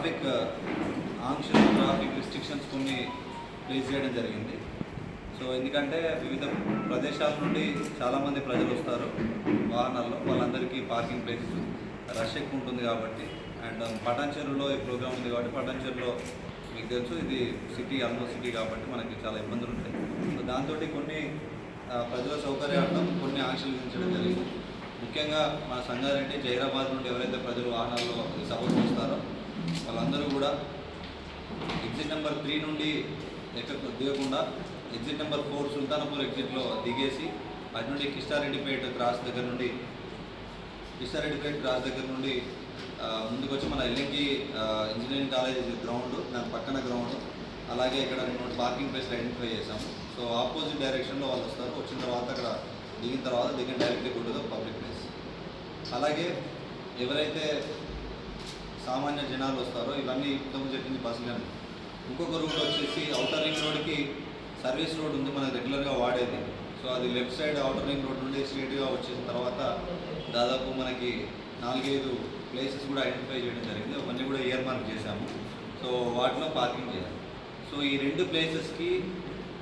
Traffic ఆంక్షలు traffic restrictions కొన్ని place చేయడం జరిగింది. సో ఎందుకంటే వివిధ ప్రదేశాల నుండి చాలామంది ప్రజలు వస్తారు వాహనాల్లో. వాళ్ళందరికీ పార్కింగ్ ప్లేసెస్ రష్ ఎక్కువ ఉంటుంది కాబట్టి. అండ్ పటాన్చెరులో ఈ ప్రోగ్రామ్ ఉంది కాబట్టి పటాన్చెరులో మీకు తెలుసు ఇది సిటీ ఆల్మోస్ట్ సిటీ కాబట్టి మనకి చాలా ఇబ్బందులు ఉంటాయి. సో దాంతో కొన్ని ప్రజల సౌకర్యార్థం కొన్ని ఆంక్షలు విధించడం జరిగింది. ముఖ్యంగా మన సంగారెడ్డి జైరాబాద్ నుండి ఎవరైతే ప్రజలు వాహనాల్లో సపోర్ట్ చేస్తారో ఎగ్జిట్ నెంబర్ త్రీ నుండి ఎక్కడ దిగకుండా ఎగ్జిట్ నెంబర్ ఫోర్ సుల్తానపూర్ ఎగ్జిట్లో దిగేసి అటు నుండి కిష్టారెడ్డిపేట క్రాస్ దగ్గర నుండి కిష్టారెడ్డిపేట క్రాస్ దగ్గర నుండి ముందుకు వచ్చి మన ఎల్ఎంకి ఇంజనీరింగ్ కాలేజ్ గ్రౌండ్ దాని పక్కన గ్రౌండ్ అలాగే ఇక్కడ రెండు పార్కింగ్ ప్లేస్లు ఐడెంటిఫై చేసాము సో ఆపోజిట్ డైరెక్షన్లో వాళ్ళు వస్తారు. వచ్చిన తర్వాత అక్కడ దిగిన తర్వాత దిగిన డైరెక్ట్లీ గుడ్డదో పబ్లిక్ ప్లేస్ అలాగే ఎవరైతే సామాన్య జనాలు వస్తారో ఇవన్నీ ఇంతకుముందు చెప్పింది బస్సులు ఇంకొక రూట్ వచ్చేసి అవుటర్ రింగ్ రోడ్కి సర్వీస్ రోడ్ ఉంది మనకు రెగ్యులర్గా వాడేది. సో అది left side outer ring road నుండి స్ట్రేట్గా వచ్చేసిన తర్వాత దాదాపు మనకి నాలుగైదు ప్లేసెస్ కూడా ఐడెంటిఫై చేయడం జరిగింది. అవన్నీ కూడా ఇయర్ మార్క్ చేశాము. సో వాటిలో పార్కింగ్ చేయాలి. సో ఈ రెండు ప్లేసెస్కి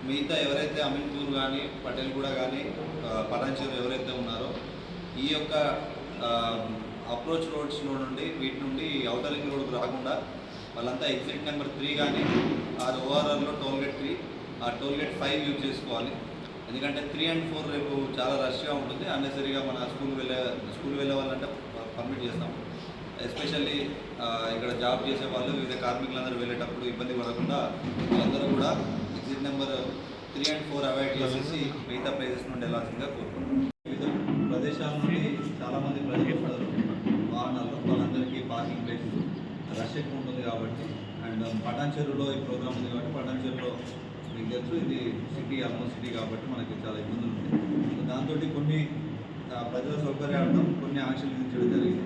మిగతా ఎవరైతే అమీన్పూర్ కానీ పటేల్గూడ కానీ పటాన్చేరు ఎవరైతే ఉన్నారో ఈ యొక్క అప్రోచ్ రోడ్స్లో నుండి వీటి నుండి అవుటర్ రింగ్ రోడ్కి రాకుండా వాళ్ళంతా ఎగ్జిట్ నెంబర్ త్రీ కానీ ఆ ఓఆర్ఆర్లో టోల్ గేట్ త్రీ ఆ టోల్ గేట్ ఫైవ్ యూజ్ చేసుకోవాలి. ఎందుకంటే త్రీ అండ్ ఫోర్ రేపు చాలా రష్గా ఉంటుంది. అన్నెసరిగా మన స్కూల్ వెళ్ళే స్కూల్ వెళ్ళే వాళ్ళంటే పర్మిట్ చేస్తాం. ఎస్పెషల్లీ ఇక్కడ జాబ్ చేసే వాళ్ళు వివిధ కార్మికులందరూ వెళ్ళేటప్పుడు ఇబ్బంది పడకుండా వాళ్ళందరూ కూడా exit number three and four avoid చేసేసి మిగతా ప్లేసెస్ నుండి వెళ్ళాల్సిందిగా కోరుకుంటున్నాం వివిధ ప్రదేశాల నుండి చాలామంది ప్రజలు వస్తారు వాహనాల్లో వాళ్ళందరికీ పార్కింగ్ ప్లేసెస్ రష్ ఎక్కువ ఉంటుంది కాబట్టి అండ్ పటాన్చెరులో ఈ ప్రోగ్రామ్ ఉంది కాబట్టి పటాన్చెరులో మీకు తెలుసు ఇది సిటీ ఆల్మోస్ట్ సిటీ కాబట్టి మనకి చాలా ఇబ్బందులు ఉంటాయి సో దాంతో కొన్ని ప్రజల సౌకర్యార్థం కొన్ని ఆంక్షలు విధించడం జరిగింది.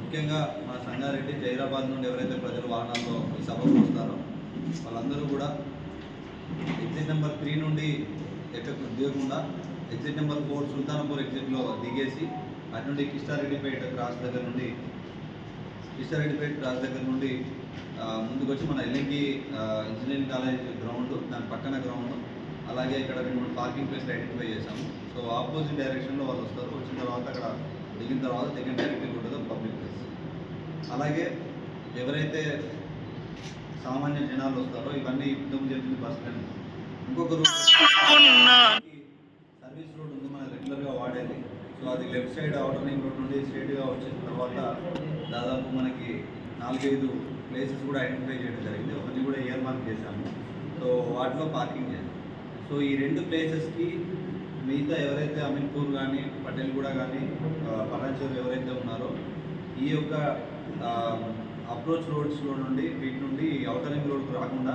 ముఖ్యంగా మన సంగారెడ్డి జైరాబాద్ నుండి ఎవరైతే ప్రజలు వాహనాల్లో ఈ సభకు వస్తారో వాళ్ళందరూ కూడా ఎగ్జిట్ నెంబర్ త్రీ నుండి ఎక్కడ దిగకుండా ఎగ్జిట్ నెంబర్ ఫోర్ సుల్తాన్పూర్ ఎగ్జిట్లో దిగేసి అటు నుండి కిష్టారెడ్డిపేట క్రాస్ దగ్గర నుండి కిష్టారెడ్డిపేట క్రాస్ దగ్గర నుండి ముందుకు వచ్చి మన ఎల్ఎంకి ఇంజనీరింగ్ కాలేజ్ గ్రౌండ్ దాని పక్కన గ్రౌండ్ అలాగే ఇక్కడ రెండు మూడు పార్కింగ్ ప్లేస్లు ఐడెంటిఫై చేశాము. సో ఆపోజిట్ డైరెక్షన్లో వాళ్ళు వస్తారు. వచ్చిన తర్వాత అక్కడ దిగిన తర్వాత దిగిన డైరెక్ట్లీ ఉంటుంది పబ్లిక్ ప్లేస్. అలాగే ఎవరైతే సామాన్య జనాలు వస్తారో ఇవన్నీ ఇంతకుముందు జరిగింది బస్ స్టాండ్. ఇంకొక రూట్ సర్వీస్ రోడ్ ఉంది మనం రెగ్యులర్గా వాడేది. సో అది left side outer ring road నుండి స్ట్రేట్గా వచ్చిన తర్వాత దాదాపు మనకి నాలుగైదు ప్లేసెస్ కూడా ఐడెంటిఫై చేయడం జరిగింది. ఒకటి కూడా ఇయర్ మార్క్ చేశాము. సో వాటిలో పార్కింగ్ చేయాలి సో ఈ రెండు ప్లేసెస్కి మిగతా ఎవరైతే అమీన్పూర్ కానీ పటేల్గూడ కానీ పటాన్చేరు ఎవరైతే ఉన్నారో ఈ యొక్క అప్రోచ్ రోడ్స్లో నుండి వీటి నుండి అవుటర్ రింగ్ రోడ్కి రాకుండా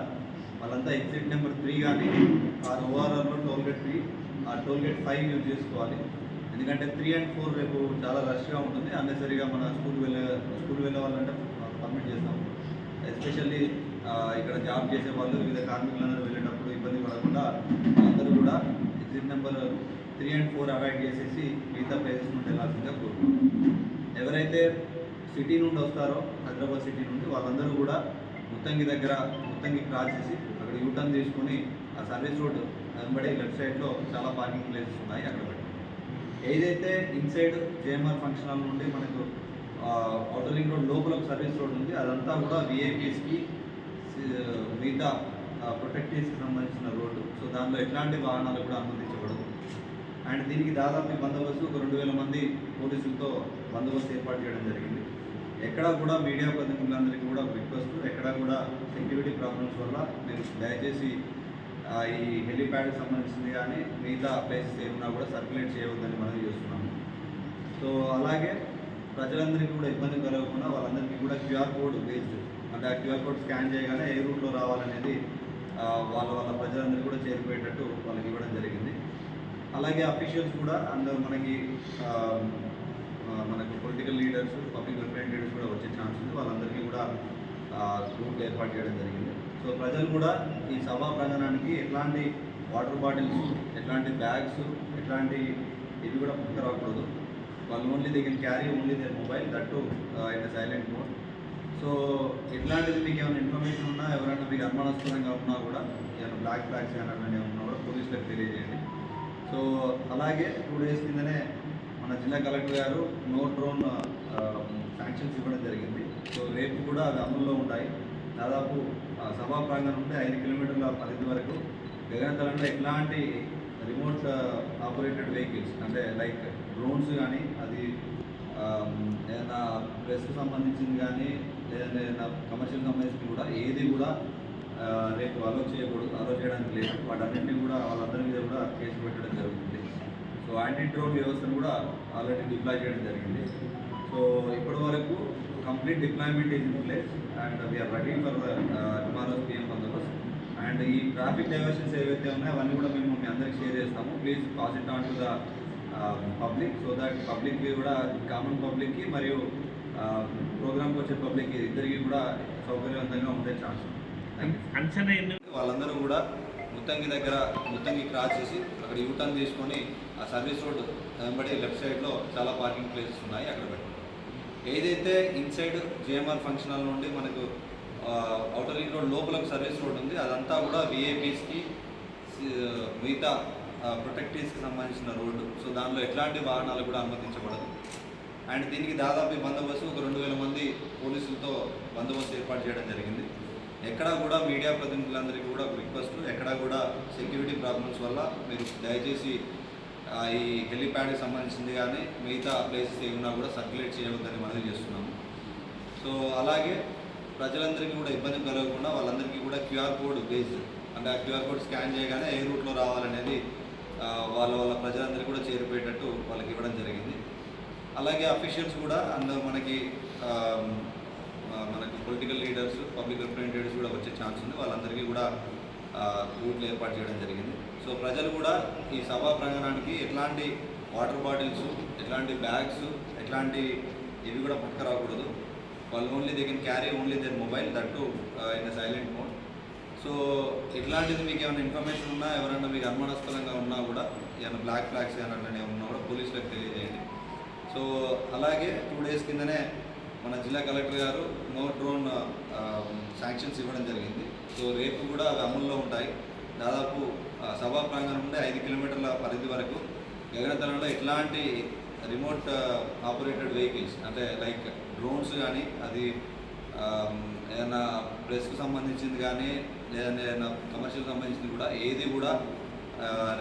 వాళ్ళంతా ఎగ్జిట్ నెంబర్ త్రీ కానీ ఆ ఓఆర్ఆర్లో టోల్గేట్ త్రీ ఆ టోల్గేట్ ఫైవ్ యూజ్ చేసుకోవాలి. ఎందుకంటే త్రీ అండ్ ఫోర్ రేపు చాలా రష్గా ఉంటుంది. అన్నెసరిగా మన స్కూల్ వెళ్ళే స్కూల్ వెళ్ళే వాళ్ళంటే పర్మిట్ చేస్తాం. ఎస్పెషల్లీ ఇక్కడ జాబ్ చేసే వాళ్ళు వివిధ కార్మికులందరూ వెళ్ళేటప్పుడు ఇబ్బంది పడకుండా అందరూ కూడా exit number three and four avoid చేసేసి మిగతా ప్లేసెస్ నుండి వెళ్ళాల్సిందిగా కోరుకుంటున్నాం. ఎవరైతే సిటీ నుండి వస్తారో హైదరాబాద్ సిటీ నుండి వాళ్ళందరూ కూడా ముత్తంగి దగ్గర ముత్తంగి క్రాస్ చేసి అక్కడ యూటర్న్ తీసుకొని ఆ సర్వీస్ రోడ్ వెంబడి లెఫ్ట్ సైడ్లో చాలా పార్కింగ్ ప్లేసెస్ ఉన్నాయి అక్కడ పెట్టి ఏదైతే ఇన్సైడ్ జేఎంఆర్ ఫంక్షన్ హాల్ నుండి మనకు అవుటర్ రింగ్ రోడ్ లోపల ఒక సర్వీస్ రోడ్ ఉంది అదంతా కూడా విఐపీస్కి మిగతా ప్రొటెక్టీస్కి సంబంధించిన రోడ్డు సో దానిలో ఎట్లాంటి వాహనాలు కూడా అనుమతించబడదు అండ్ దీనికి దాదాపు బందోబస్తు ఒక రెండు వేల మంది పోలీసులతో బందోబస్తు ఏర్పాటు చేయడం జరిగింది. ఎక్కడా కూడా మీడియా ప్రతినిధులందరికీ కూడా రిక్వెస్ట్ ఎక్కడా కూడా సెక్యూరిటీ ప్రాబ్లమ్స్ వల్ల మీరు దయచేసి ఈ హెలిప్యాడ్కి సంబంధించింది కానీ మిగతా ప్లేసెస్ ఏమన్నా కూడా సర్క్యులేట్ చేయవద్దని మనం చేస్తున్నాము. సో అలాగే ప్రజలందరికీ కూడా ఇబ్బంది కలగకుండా వాళ్ళందరికీ కూడా క్యూఆర్ కోడ్ బేస్డ్ అంటే ఆ క్యూఆర్ కోడ్ స్కాన్ చేయగానే ఏ రూట్లో రావాలనేది వాళ్ళ వాళ్ళ ప్రజలందరికీ కూడా చేరిపోయేటట్టు వాళ్ళకి ఇవ్వడం జరిగింది. అలాగే అఫీషియల్స్ కూడా అందరూ మనకి మనకు పొలిటికల్ లీడర్స్ పబ్లిక్ రిప్రజెంటేటివ్స్ కూడా వచ్చే ఛాన్స్ ఉంది. వాళ్ళందరికీ కూడా రూట్ ఏర్పాటు చేయడం జరిగింది. సో ప్రజలు కూడా ఈ సభా ప్రాంగణానికి ఎట్లాంటి వాటర్ బాటిల్స్ ఎట్లాంటి బ్యాగ్స్ ఎట్లాంటి ఇవి కూడా పట్టుకురాకూడదు. వాళ్ళు only they can carry only they mobile that in silent mode so ఎట్లాంటిది మీకు ఏమైనా ఇన్ఫర్మేషన్ ఉన్నా ఎవరైనా మీకు అనుమానాస్పదంగా ఉన్నా కూడా ఏమైనా బ్లాక్ ఫ్లాగ్స్ కానీ ఏమైనా ఉన్నా కూడా పోలీసులకు తెలియజేయండి. సో అలాగే టూ డేస్ కిందనే మన జిల్లా కలెక్టర్ గారు no drone uh, um, sanctions ఇవ్వడం జరిగింది. సో రేపు కూడా అవి అమల్లో ఉంటాయి. దాదాపు సభా ప్రాంగణం నుండి ఐదు కిలోమీటర్ల పరిధి వరకు గగనతలంలో ఎట్లాంటి రిమోట్ ఆపరేటెడ్ వెహికల్స్ అంటే లైక్ డ్రోన్స్ కానీ అది ఏదైనా ప్రెస్కి సంబంధించింది కానీ లేదంటే ఏదైనా కమర్షియల్ సంబంధించింది కూడా ఏది కూడా రేపు అలో చేయకూడదు అలో చేయడానికి లేదు. వాటన్నింటినీ కూడా వాళ్ళందరి మీద కూడా కేసు పెట్టడం జరుగుతుంది. సో యాంటీ డ్రోన్ వ్యవస్థను కూడా ఆల్రెడీ డిప్లాయ్ చేయడం జరిగింది. సో ఇప్పటి వరకు complete deployment in place and we are ready for tomorrow PM Bandobast and ఈ ట్రాఫిక్ డైవర్షన్స్ ఏవైతే ఉన్నాయో అవన్నీ కూడా మేము మీ అందరికి షేర్ చేస్తాము. Please pass it on to the public so that పబ్లిక్కి కూడా కామన్ పబ్లిక్కి మరియు ప్రోగ్రామ్కి వచ్చే పబ్లిక్కి ఇద్దరికి కూడా సౌకర్యవంతంగా ఉండే ఛాన్స్ వాళ్ళందరూ కూడా ముత్తంగి దగ్గర ముత్తంగి క్రాస్ చేసి అక్కడ యూటర్న్ తీసుకొని ఆ సర్వీస్ రోడ్ వెంబడి లెఫ్ట్ సైడ్లో చాలా పార్కింగ్ ప్లేసెస్ ఉన్నాయి. అక్కడ పెట్టుకుంటాం ఏదైతే ఇన్సైడ్ జిఎంఆర్ ఫంక్షన్ హాల్ నుండి మనకు అవుటర్ రింగ్ రోడ్ లోపలకు సర్వీస్ రోడ్ ఉంది అదంతా కూడా విఐపీస్కి మిగతా ప్రొటెక్టివ్స్కి సంబంధించిన రోడ్డు సో దానిలో ఎట్లాంటి వాహనాలు కూడా అనుమతించబడదు. అండ్ దీనికి దాదాపు బందోబస్తు ఒక రెండు వేల మంది పోలీసులతో బందోబస్తు ఏర్పాటు చేయడం జరిగింది. ఎక్కడా కూడా మీడియా ప్రతినిధులందరికీ కూడా రిక్వెస్ట్ ఎక్కడా కూడా సెక్యూరిటీ ప్రాబ్లమ్స్ వల్ల మీరు దయచేసి ఈ హెలిప్యాడ్కి సంబంధించింది కానీ మిగతా ప్లేసెస్ ఏమన్నా కూడా సర్క్యులేట్ చేయవద్దని మనవి చేస్తున్నాము. సో అలాగే ప్రజలందరికీ కూడా ఇబ్బంది కలగకుండా వాళ్ళందరికీ కూడా క్యూఆర్ కోడ్ బేస్డ్ అంటే ఆ క్యూఆర్ కోడ్ స్కాన్ చేయగానే ఏ రూట్లో రావాలనేది వాళ్ళ వాళ్ళ ప్రజలందరికీ కూడా చేరిపోయేటట్టు వాళ్ళకి ఇవ్వడం జరిగింది. అలాగే అఫీషియల్స్ కూడా అండ్ మనకి మనకి పొలిటికల్ లీడర్స్ పబ్లిక్ రిప్రజెంటేటివ్స్ కూడా వచ్చే ఛాన్స్ ఉంది. వాళ్ళందరికీ కూడా రూట్లు ఏర్పాటు చేయడం జరిగింది. సో ప్రజలు కూడా ఈ సభా ప్రాంగణానికి ఎట్లాంటి వాటర్ బాటిల్స్ ఎట్లాంటి బ్యాగ్స్ ఎట్లాంటి ఇవి కూడా పట్టుకురాకూడదు. వాళ్ళు only they can carry only their mobile that in silent mode so ఇట్లాంటిది మీకు ఏమైనా ఇన్ఫర్మేషన్ ఉన్నా ఎవరైనా మీకు అనుమానాస్పదంగా ఉన్నా కూడా ఏమైనా బ్లాక్ ఫ్లాగ్స్ కానీ అట్లనే ఉన్నా కూడా పోలీసులకు తెలియజేయండి. సో అలాగే టూ డేస్ కిందనే మన జిల్లా కలెక్టర్ గారు no drone uh, um, sanctions ఇవ్వడం జరిగింది. సో రేపు కూడా అవి అమల్లో ఉంటాయి. దాదాపు సభా ప్రాంగణం నుండి ఐదు కిలోమీటర్ల పరిధి వరకు గగనతలంలో ఎట్లాంటి రిమోట్ ఆపరేటెడ్ వెహికల్స్ అంటే లైక్ డ్రోన్స్ కానీ అది ఏదైనా ప్రెస్కి సంబంధించింది కానీ లేదంటే ఏదైనా కమర్షియల్ సంబంధించింది కూడా ఏది కూడా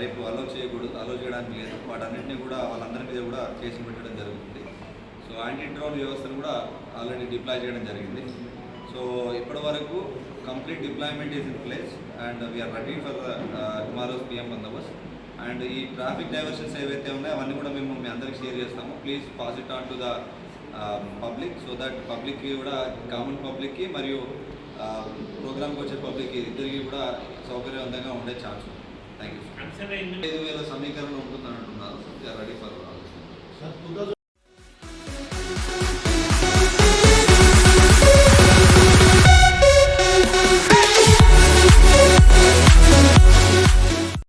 రేపు అలో చేయకూడదు అలో చేయడానికి లేదు. వాటన్నింటినీ కూడా వాళ్ళందరి మీద కూడా చేసి పెట్టడం జరుగుతుంది. సో యాంటీ డ్రోన్ వ్యవస్థను కూడా ఆల్రెడీ డిప్లాయ్ చేయడం జరిగింది. సో ఇప్పటి వరకు complete deployment is in place and we are ready for tomorrow's PM Bandobast and ఈ ట్రాఫిక్ డైవర్షన్స్ ఏవైతే ఉన్నాయో అవన్నీ కూడా మేము మీ అందరికి షేర్ చేస్తాము. Please pass it on to the public so that పబ్లిక్కి కూడా కామన్ పబ్లిక్కి మరియు ప్రోగ్రామ్కి వచ్చే పబ్లిక్కి ఇద్దరికి కూడా సౌకర్యవంతంగా ఉండే ఛాన్స్ ఉంది. థ్యాంక్ యూ ఐదు వేల సమీకరణ ఉంటుందని అంటున్నారు ready for sir two thousand